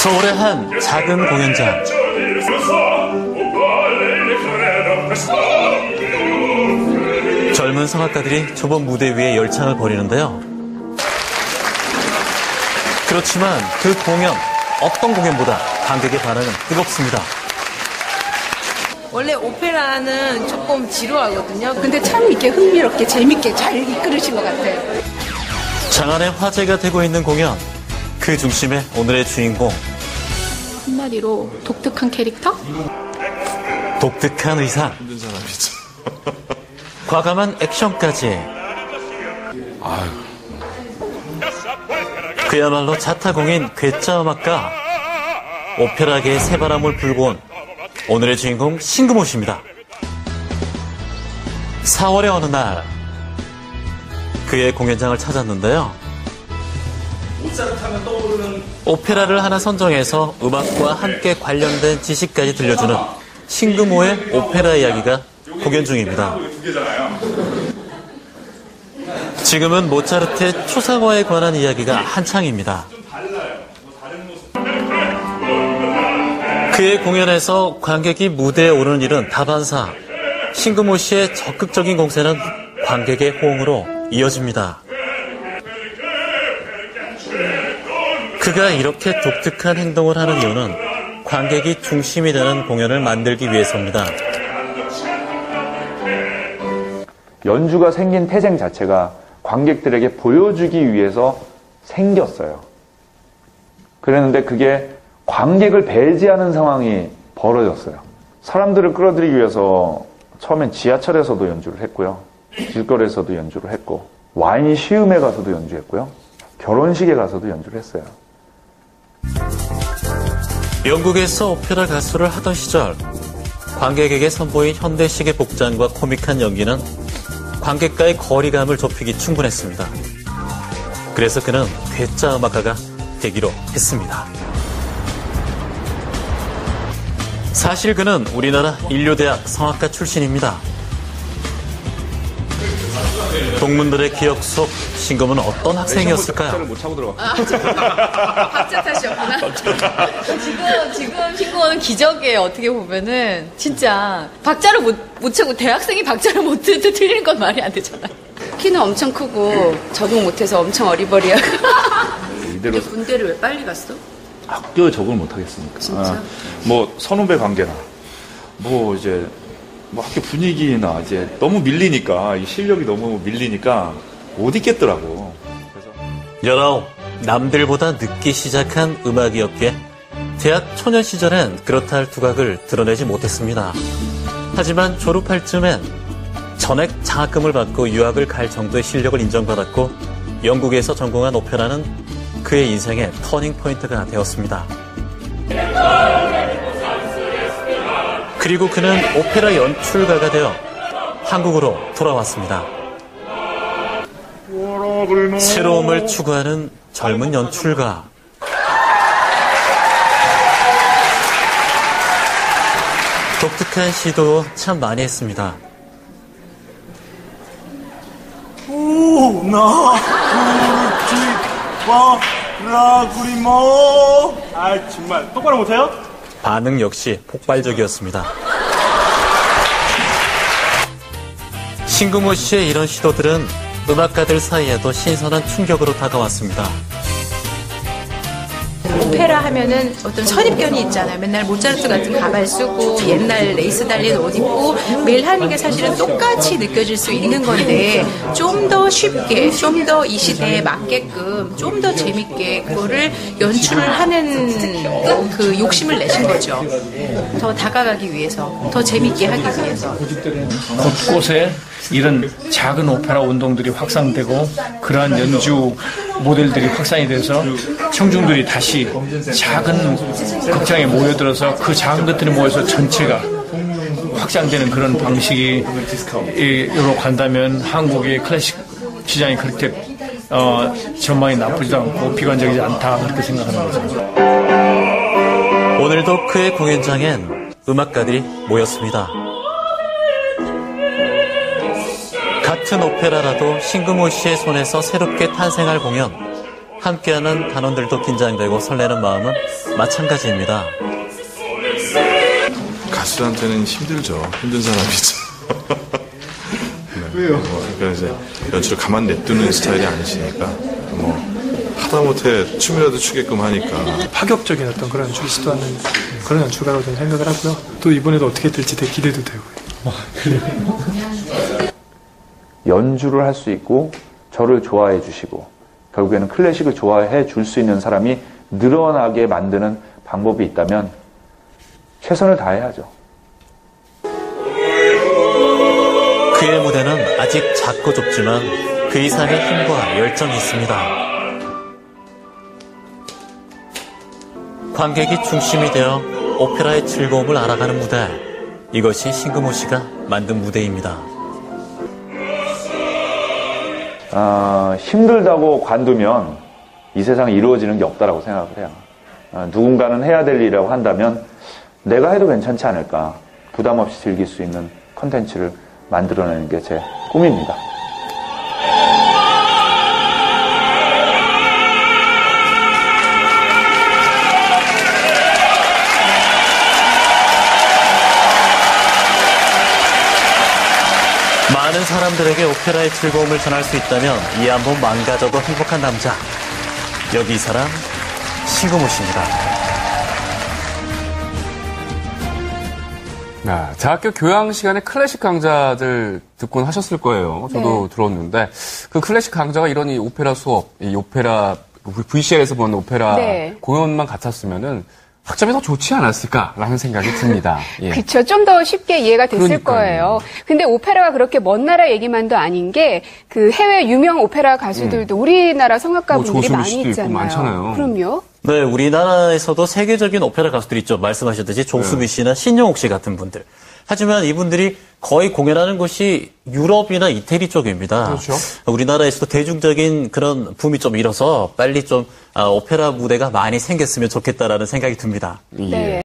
서울의 한 작은 공연장. 젊은 성악가들이 좁은 무대 위에 열창을 벌이는데요. 그렇지만 그 공연, 어떤 공연보다 관객의 반응은 뜨겁습니다. 원래 오페라는 조금 지루하거든요. 근데 참 이렇게 흥미롭게 재밌게 잘 이끌으신 것 같아요. 장안의 화제가 되고 있는 공연. 그 중심에 오늘의 주인공. 한마디로 독특한 캐릭터? 독특한 의상. 과감한 액션까지. 그야말로 자타공인 괴짜 음악가. 오페라계의 새바람을 불고 온 오늘의 주인공 신금호 씨입니다. 4월의 어느 날 그의 공연장을 찾았는데요. 오페라를 하나 선정해서 음악과 함께 관련된 지식까지 들려주는 신금호의 오페라 이야기가 공연 중입니다. 지금은 모차르트의 초상화에 관한 이야기가 한창입니다. 그의 공연에서 관객이 무대에 오르는 일은 다반사. 신금호 씨의 적극적인 공세는 관객의 호응으로 이어집니다. 그가 이렇게 독특한 행동을 하는 이유는 관객이 중심이 되는 공연을 만들기 위해서입니다. 연주가 생긴 태생 자체가 관객들에게 보여주기 위해서 생겼어요. 그랬는데 그게 관객을 배제하는 상황이 벌어졌어요. 사람들을 끌어들이기 위해서 처음엔 지하철에서도 연주를 했고요. 길거리에서도 연주를 했고, 와인 시음에 가서도 연주했고요. 결혼식에 가서도 연주를 했어요. 영국에서 오페라 가수를 하던 시절 관객에게 선보인 현대식의 복장과 코믹한 연기는 관객과의 거리감을 좁히기 충분했습니다. 그래서 그는 괴짜 음악가가 되기로 했습니다. 사실 그는 우리나라 인류대학 성악가 출신입니다. 동문들의 기억 속 신금은 어떤 학생이었을까요? 못 차고 들어가. 박자 탓이었구나. 지금, 지금 신고는 기적이에요. 어떻게 보면은. 진짜. 박자를 못, 못 채고 대학생이 박자를 못 듣고 틀리는 건 말이 안 되잖아요. 키는 엄청 크고 적응 못해서 엄청 어리버리하고. 이대로 근데 군대를 왜 빨리 갔어? 학교에 적응을 못 하겠으니까. 진짜? 아, 뭐 선후배 관계나 뭐 이제 뭐 학교 분위기나 이제 너무 밀리니까 이 실력이 너무 밀리니까 못 있겠더라고. 그래서 19. 남들보다 늦게 시작한 음악이었기에 대학 초년 시절엔 그렇다 할 두각을 드러내지 못했습니다. 하지만 졸업할 쯤엔 전액 장학금을 받고 유학을 갈 정도의 실력을 인정받았고 영국에서 전공한 오페라는 그의 인생의 터닝 포인트가 되었습니다. 그리고 그는 오페라 연출가가 되어 한국으로 돌아왔습니다. 새로움을 추구하는 젊은 연출가. 독특한 시도 참 많이 했습니다. 라구리모 아 정말 똑바로 못해요? 반응 역시 폭발적이었습니다. 신금호 씨의 이런 시도들은 음악가들 사이에도 신선한 충격으로 다가왔습니다. 오페라 하면은 어떤 선입견이 있잖아요. 맨날 모차르트 같은 가발 쓰고 옛날 레이스 달린 옷 입고 매일 하는 게 사실은 똑같이 느껴질 수 있는 건데 좀 더 쉽게, 좀 더 이 시대에 맞게끔 좀 더 재밌게 그거를 연출을 하는 그 욕심을 내신 거죠. 더 다가가기 위해서, 더 재밌게 하기 위해서. 곳곳에 이런 작은 오페라 운동들이 확산되고 그러한 연주 모델들이 확산이 돼서 청중들이 다시 작은 극장에 모여들어서 그 작은 것들이 모여서 전체가 확장되는 그런 방식이 이로 간다면 한국의 클래식 시장이 그렇게 어, 전망이 나쁘지도 않고 비관적이지 않다 그렇게 생각하는 거죠. 오늘도 그의 공연장엔 음악가들이 모였습니다. 같은 오페라라도 신금호 씨의 손에서 새롭게 탄생할 공연. 함께하는 단원들도 긴장되고 설레는 마음은 마찬가지입니다. 가수한테는 힘들죠. 힘든 사람이죠. 왜요? 그러니까 이제 연출을 가만 냅두는 스타일이 아니시니까 뭐 하다못해 춤이라도 추게끔 하니까 파격적인 어떤 그런 연출을 시도하는 그런 연출가라고 저는 생각을 하고요. 또 이번에도 어떻게 될지 되게 기대도 되고요. 연주를 할 수 있고 저를 좋아해 주시고 결국에는 클래식을 좋아해 줄 수 있는 사람이 늘어나게 만드는 방법이 있다면 최선을 다해야죠. 그의 무대는 아직 작고 좁지만 그 이상의 힘과 열정이 있습니다. 관객이 중심이 되어 오페라의 즐거움을 알아가는 무대. 이것이 신금호 씨가 만든 무대입니다. 아, 힘들다고 관두면 이 세상에 이루어지는 게 없다라고 생각을 해요. 아, 누군가는 해야 될 일이라고 한다면 내가 해도 괜찮지 않을까. 부담 없이 즐길 수 있는 컨텐츠를 만들어내는 게 제 꿈입니다. 많은 사람들에게 오페라의 즐거움을 전할 수 있다면 이 한 번 망가져도 행복한 남자. 여기 이 사람 신금호 씨입니다. 아, 대학교 교양 시간에 클래식 강좌들 듣곤 하셨을 거예요. 저도 들었는데 그 클래식 강좌가 이런 이 오페라 수업, 이 오페라 VCR에서 본 오페라 네. 공연만 같았으면은 학점이 더 좋지 않았을까라는 생각이 듭니다. 예. 그쵸. 좀더 쉽게 이해가 됐을 그러니까요. 거예요. 근데 오페라가 그렇게 먼 나라 얘기만도 아닌 게 그 해외 유명 오페라 가수들도 우리나라 성악가 뭐 분들이 많이 있잖아요. 많잖아요. 그럼요. 네, 우리나라에서도 세계적인 오페라 가수들이 있죠. 말씀하셨듯이 조수미 씨나 신영옥 씨 같은 분들. 하지만 이분들이 거의 공연하는 곳이 유럽이나 이태리 쪽입니다. 그렇죠. 우리나라에서도 대중적인 그런 붐이 좀 일어서 빨리 좀 아, 오페라 무대가 많이 생겼으면 좋겠다라는 생각이 듭니다. 예. 네.